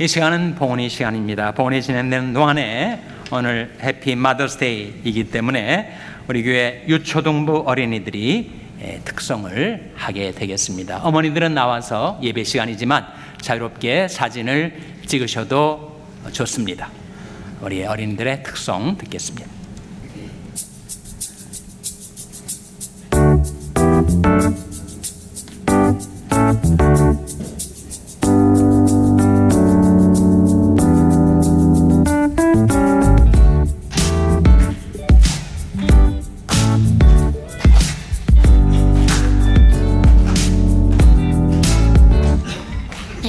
이 시간은 봉헌의 시간입니다. 봉헌이 진행되는 동안에 오늘 해피 마더스데이이기 때문에 우리 교회 유초등부 어린이들이 예, 특성을 하게 되겠습니다. 어머니들은 나와서 예배 시간이지만 자유롭게 사진을 찍으셔도 좋습니다. 우리 어린이들의 특성 듣겠습니다.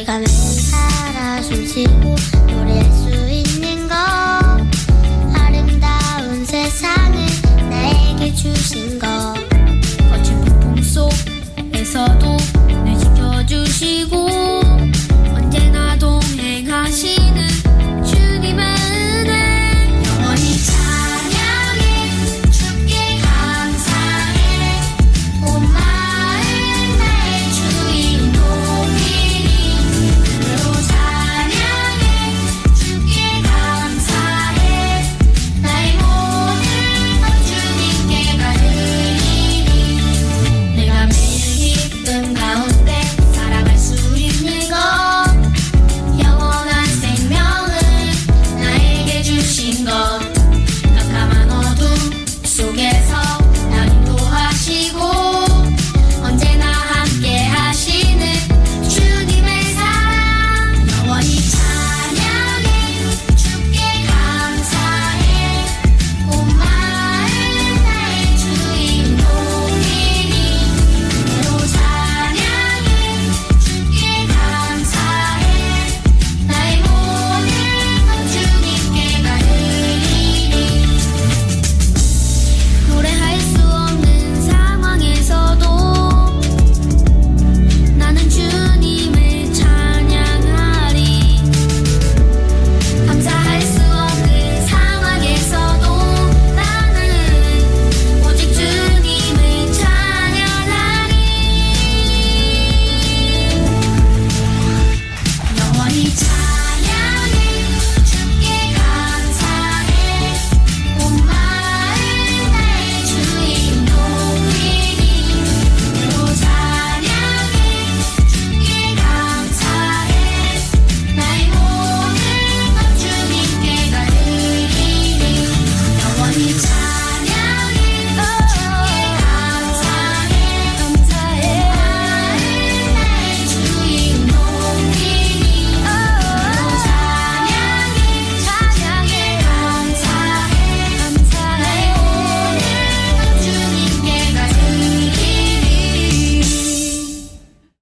내가 매일 살아 숨 쉬고